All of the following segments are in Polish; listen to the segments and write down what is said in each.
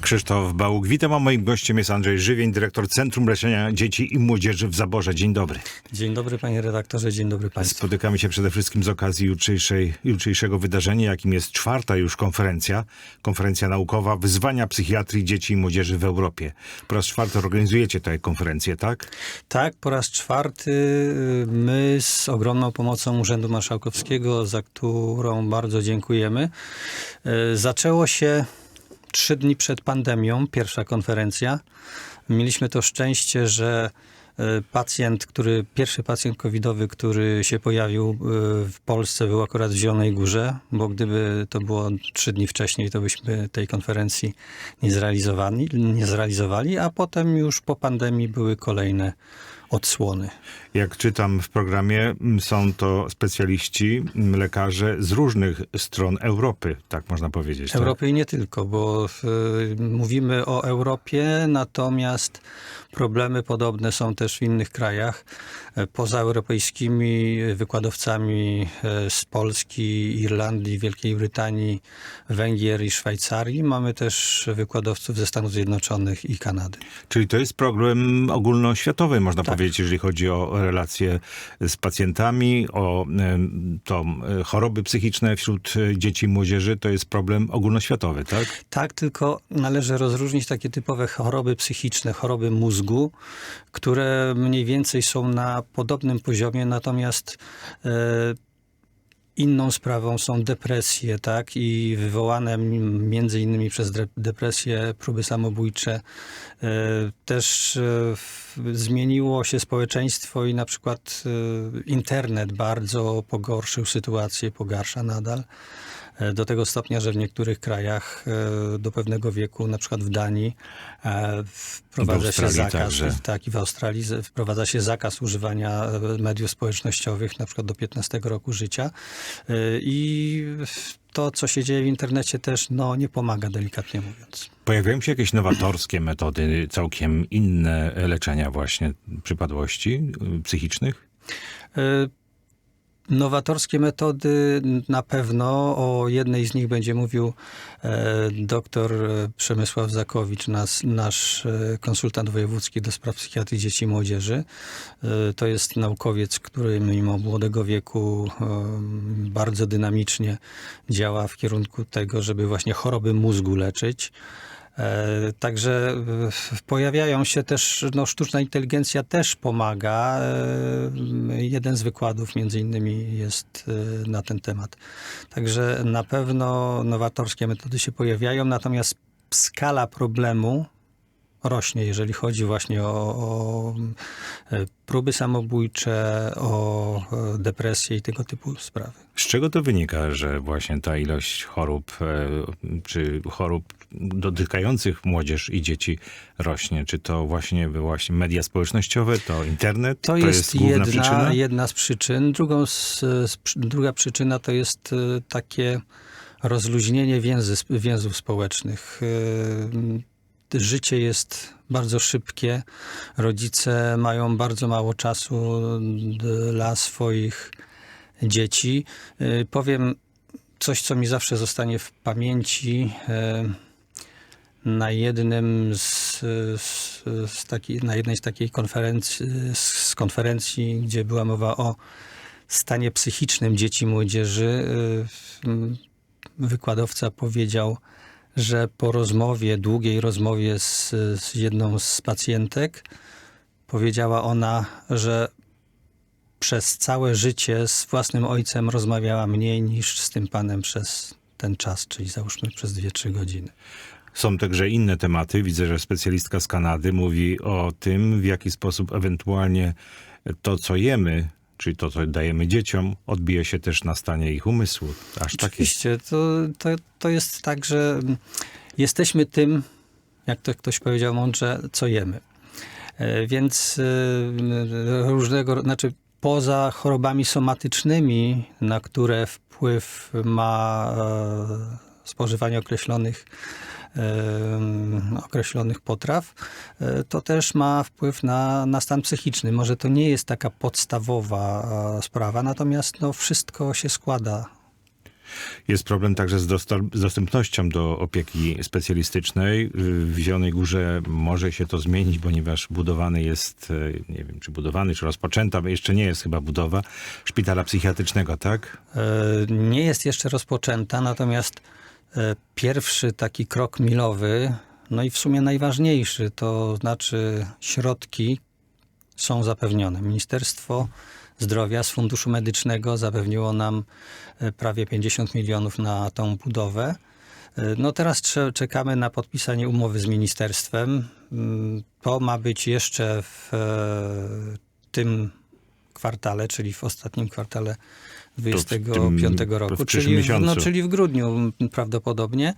Krzysztof Bałuk, witam, a moim gościem jest Andrzej Żywień, dyrektor Centrum Leczenia Dzieci i Młodzieży w Zaborze. Dzień dobry. Dzień dobry panie redaktorze, dzień dobry państwu. Spotykamy się przede wszystkim z okazji jutrzejszej, jutrzejszego wydarzenia, jakim jest czwarta już konferencja, konferencja naukowa Wyzwania psychiatrii dzieci i młodzieży w Europie. Po raz czwarty organizujecie tę konferencję, tak? Tak, po raz czwarty y, my z ogromną pomocą Urzędu Marszałkowskiego, za którą bardzo dziękujemy. y, Zaczęło się trzy dni przed pandemią, pierwsza konferencja. Mieliśmy to szczęście, że y, pacjent, który, pierwszy pacjent covidowy, który się pojawił y, w Polsce był akurat w Zielonej Górze, bo gdyby to było trzy dni wcześniej, to byśmy tej konferencji nie zrealizowali, nie zrealizowali, a potem już po pandemii były kolejne odsłony. Jak czytam w programie, są to specjaliści, lekarze z różnych stron Europy, tak można powiedzieć. tak? Europy i nie tylko, bo y, mówimy o Europie, natomiast problemy podobne są też w innych krajach. E, Pozaeuropejskimi wykładowcami e, z Polski, Irlandii, Wielkiej Brytanii, Węgier i Szwajcarii. Mamy też wykładowców ze Stanów Zjednoczonych i Kanady. Czyli to jest problem ogólnoświatowy, można Tak. Powiedzieć, jeżeli chodzi o relacje z pacjentami, o to choroby psychiczne wśród e, dzieci i młodzieży. To jest problem ogólnoświatowy, tak? Tak, tylko należy rozróżnić takie typowe choroby psychiczne, choroby mózgu, które mniej więcej są na podobnym poziomie, natomiast e, inną sprawą są depresje, tak, i wywołane między innymi przez depresję próby samobójcze. E, też e, zmieniło się społeczeństwo i na przykład e, internet bardzo pogorszył sytuację, pogarsza nadal. E, Do tego stopnia, że w niektórych krajach e, do pewnego wieku, na przykład w Danii, e, wprowadza się zakaz, także. tak i w Australii wprowadza się zakaz używania mediów społecznościowych, na przykład do 15 roku życia. I to, co się dzieje w internecie też no, nie pomaga, delikatnie mówiąc. Pojawiają się jakieś nowatorskie metody, całkiem inne leczenia właśnie przypadłości psychicznych? Nowatorskie metody na pewno. O jednej z nich będzie mówił e, dr Przemysław Zakowicz, nas, nasz e, konsultant wojewódzki do spraw psychiatrii dzieci i młodzieży. E, To jest naukowiec, który mimo młodego wieku e, bardzo dynamicznie działa w kierunku tego, żeby właśnie choroby mózgu leczyć. E, Także e, pojawiają się też, no, sztuczna inteligencja też pomaga. E, Jeden z wykładów między innymi jest na ten temat. Także na pewno nowatorskie metody się pojawiają, natomiast skala problemu rośnie, jeżeli chodzi właśnie o, o e, próby samobójcze, o e, depresję i tego typu sprawy. Z czego to wynika, że właśnie ta ilość chorób, e, czy chorób dotykających młodzież i dzieci rośnie? Czy to właśnie, właśnie media społecznościowe, to internet? To, jest, główna jedna, przyczyna? jedna z przyczyn. Drugą z, druga przyczyna to jest takie rozluźnienie więzy, więzów społecznych. Życie jest bardzo szybkie. Rodzice mają bardzo mało czasu dla swoich dzieci. E, Powiem coś, co mi zawsze zostanie w pamięci. E, na jednym z, z, z taki, na jednej z takiej konferencji, z konferencji, gdzie była mowa o stanie psychicznym dzieci i młodzieży, y, wykładowca powiedział, że po rozmowie, długiej rozmowie z, z jedną z pacjentek, powiedziała ona, że przez całe życie z własnym ojcem rozmawiała mniej niż z tym panem przez ten czas, czyli załóżmy przez 2-3 godziny. Są także inne tematy. Widzę, że specjalistka z Kanady mówi o tym, w jaki sposób ewentualnie to, co jemy, czyli to, co dajemy dzieciom, odbije się też na stanie ich umysłu. Aż tak. Oczywiście, to, to, to jest tak, że mm, jesteśmy tym, jak to ktoś powiedział mądrze, co jemy. E, Więc e, różnego, znaczy poza chorobami somatycznymi, na które wpływ ma e, spożywanie określonych określonych potraw, e, to też ma wpływ na, na stan psychiczny. Może to nie jest taka podstawowa sprawa, natomiast no, wszystko się składa Jest problem także z, z dostępnością do opieki specjalistycznej. W Zielonej Górze może się to zmienić, ponieważ budowany jest, e, nie wiem czy budowany, czy rozpoczęta, bo jeszcze nie jest chyba budowa szpitala psychiatrycznego, tak? E, Nie jest jeszcze rozpoczęta, natomiast pierwszy taki krok milowy, no i w sumie najważniejszy, to znaczy środki są zapewnione. Ministerstwo Zdrowia z Funduszu Medycznego zapewniło nam e, prawie 50 milionów na tą budowę. E, No teraz cze- czekamy na podpisanie umowy z ministerstwem. Mm, To ma być jeszcze w e, tym kwartale, czyli w ostatnim kwartale 25 tym- roku, czyli w, no, czyli w grudniu prawdopodobnie.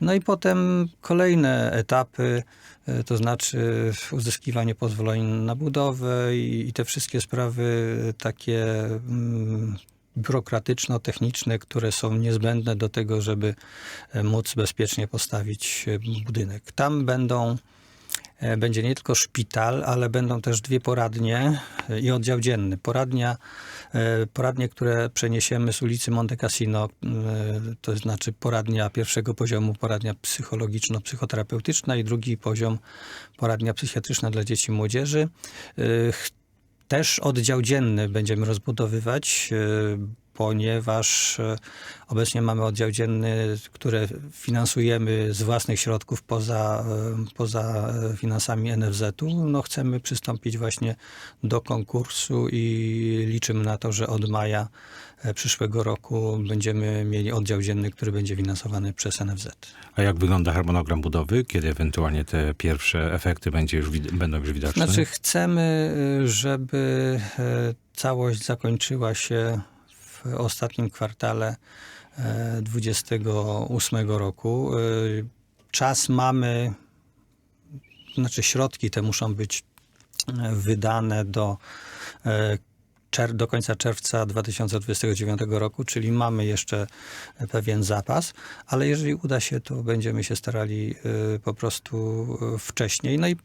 No i potem kolejne etapy, e, to znaczy uzyskiwanie pozwoleń na budowę i, i te wszystkie sprawy takie mm, biurokratyczno-techniczne, które są niezbędne do tego, żeby e, móc bezpiecznie postawić e, budynek. Tam będą będzie nie tylko szpital, ale będą też dwie poradnie e, i oddział dzienny. Poradnia, e, poradnie, które przeniesiemy z ulicy Monte Cassino, e, to znaczy poradnia pierwszego poziomu, poradnia psychologiczno-psychoterapeutyczna i drugi poziom, poradnia psychiatryczna dla dzieci i młodzieży. E, Też oddział dzienny będziemy rozbudowywać, e, ponieważ e, obecnie mamy oddział dzienny, które finansujemy z własnych środków poza, e, poza e, finansami NFZ-u. No chcemy przystąpić właśnie do konkursu i liczymy na to, że od maja przyszłego roku będziemy mieli oddział dzienny, który będzie finansowany przez NFZ. A jak wygląda harmonogram budowy? Kiedy ewentualnie te pierwsze efekty będzie już, będą już widoczne? Znaczy chcemy, żeby całość zakończyła się w ostatnim kwartale e, 28 roku. Y, Czas mamy, znaczy środki te muszą być e, wydane do, e, do końca czerwca 2029 roku, czyli mamy jeszcze pewien zapas, ale jeżeli uda się, to będziemy się starali po prostu wcześniej. No i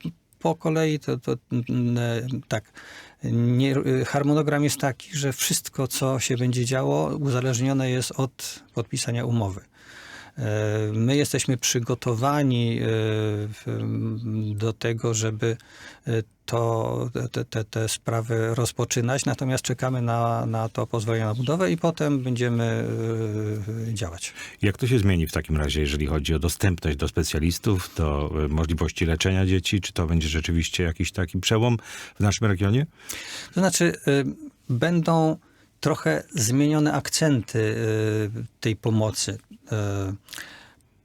po kolei to, to mm, e, tak. Nie, harmonogram jest taki, że wszystko, co się będzie działo, uzależnione jest od podpisania umowy. My jesteśmy przygotowani e, do tego, żeby e, to, te, te, te sprawy rozpoczynać, natomiast czekamy na, na to pozwolenie na budowę i potem będziemy e, działać. Jak to się zmieni w takim razie, jeżeli chodzi o dostępność do specjalistów, do możliwości leczenia dzieci? Czy to będzie rzeczywiście jakiś taki przełom w naszym regionie? To znaczy, będą trochę zmienione akcenty y, tej pomocy, y,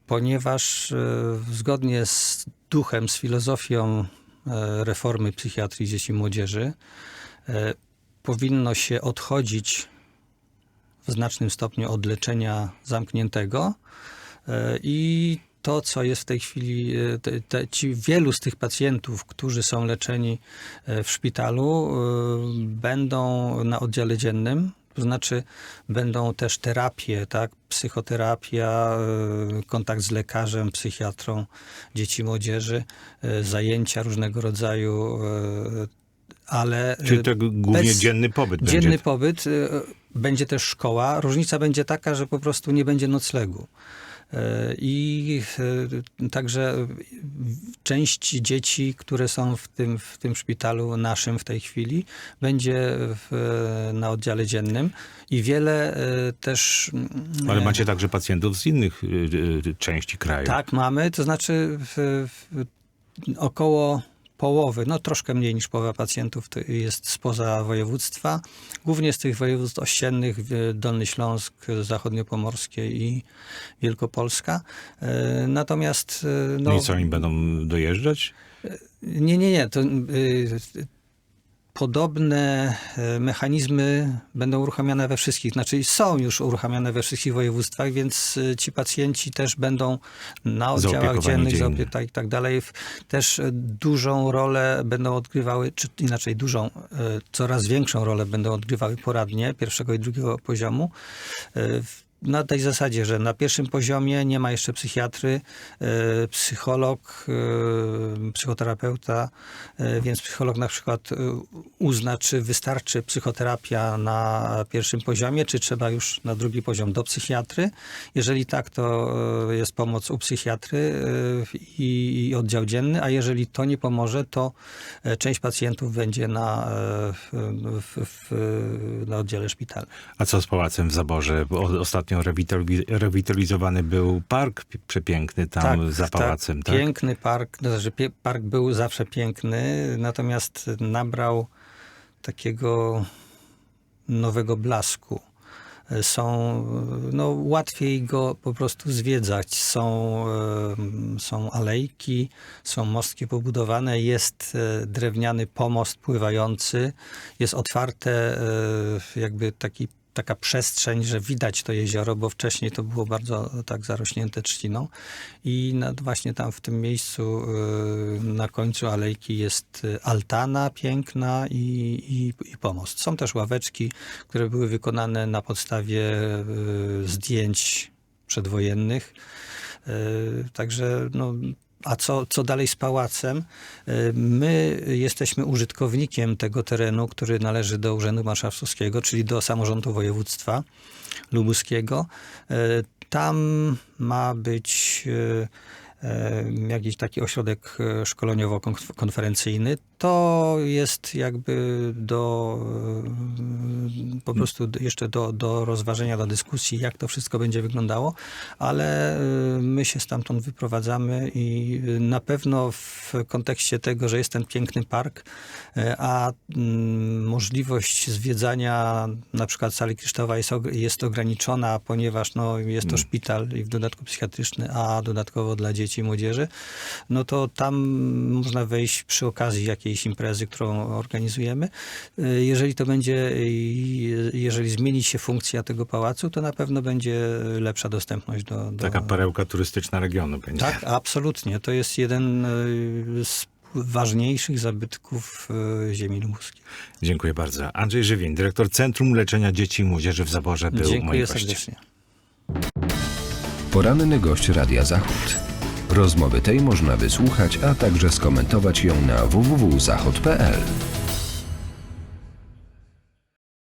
ponieważ y, zgodnie z duchem, z filozofią reformy psychiatrii dzieci i młodzieży, powinno się odchodzić w znacznym stopniu od leczenia zamkniętego e, i to, co jest w tej chwili, e, te, te, ci wielu z tych pacjentów, którzy są leczeni e, w szpitalu, e, będą na oddziale dziennym. To znaczy, będą też terapie, tak? Psychoterapia, kontakt z lekarzem, psychiatrą dzieci młodzieży, zajęcia różnego rodzaju, ale. Czyli to głównie bez- dzienny pobyt Dzienny będzie? pobyt, będzie też szkoła. Różnica będzie taka, że po prostu nie będzie noclegu. Y, I y, także część dzieci, które są w tym, w tym szpitalu naszym w tej chwili, będzie w, na oddziale dziennym i wiele y, też. y, Ale macie także pacjentów z innych części kraju. tak, mamy. To znaczy w, w, około połowy, no troszkę mniej niż połowa pacjentów jest spoza województwa. Głównie z tych województw ościennych, Dolny Śląsk, Zachodniopomorskie i Wielkopolska. E, Natomiast No no, i co, oni będą dojeżdżać? nie, nie, nie. To, y, podobne e, mechanizmy będą uruchamiane we wszystkich, znaczy są już uruchamiane we wszystkich województwach, więc y, ci pacjenci też będą na oddziałach dziennych, dziennie. tak, i tak dalej. Też e, dużą rolę będą odgrywały, czy inaczej dużą, e, coraz większą rolę będą odgrywały poradnie pierwszego i drugiego poziomu. Na tej zasadzie, że na pierwszym poziomie nie ma jeszcze psychiatry, e, psycholog, e, psychoterapeuta, e, więc psycholog na przykład uzna, czy wystarczy psychoterapia na pierwszym poziomie, czy trzeba już na drugi poziom do psychiatry. Jeżeli tak, to jest pomoc u psychiatry i, oddział dzienny, a jeżeli to nie pomoże, to część pacjentów będzie na, w, w, na oddziale szpitalnym. A co z pałacem w Zaborze? Bo o- Ostatnio rewitali- rewitalizowany był park pi- przepiękny tam za pałacem, tak? Piękny park, to znaczy park był zawsze piękny, natomiast nabrał takiego nowego blasku. Są, no łatwiej go po prostu zwiedzać. Są, są alejki, są mostki pobudowane, jest e, drewniany pomost pływający, jest otwarte e, jakby taki taka przestrzeń, że widać to jezioro, bo wcześniej to było bardzo tak zarośnięte trzciną. I nad, właśnie tam w tym miejscu y, na końcu alejki jest y, altana piękna i, i, i pomost. Są też ławeczki, które były wykonane na podstawie y, zdjęć przedwojennych. Także no, a co, co dalej z pałacem? Y, My jesteśmy użytkownikiem tego terenu, który należy do Urzędu Marszałkowskiego, czyli do samorządu województwa lubuskiego. Y, Tam ma być y, jakiś taki ośrodek y, szkoleniowo-konferencyjny. To jest jakby do y, po prostu jeszcze do, do rozważenia, do dyskusji, jak to wszystko będzie wyglądało, ale my się stamtąd wyprowadzamy i na pewno w kontekście tego, że jest ten piękny park, a mm, możliwość zwiedzania na przykład sali Kryształowa jest, jest ograniczona, ponieważ no, jest to szpital i w dodatku psychiatryczny, a dodatkowo dla dzieci i młodzieży, no to tam można wejść przy okazji jakiejś imprezy, którą organizujemy. Y, Jeżeli to będzie, y, jeżeli zmieni się funkcja tego pałacu, to na pewno będzie lepsza dostępność do... do... Taka perełka turystyczna regionu będzie. Tak, absolutnie. To jest jeden y, z ważniejszych zabytków ziemi lubuskiej. Dziękuję bardzo. Andrzej Żywin, dyrektor Centrum Leczenia Dzieci i Młodzieży w Zaborze był moim Dziękuję gościem. serdecznie. Poranny gość Radia Zachód. Rozmowy tej można wysłuchać, a także skomentować ją na www.zachod.pl.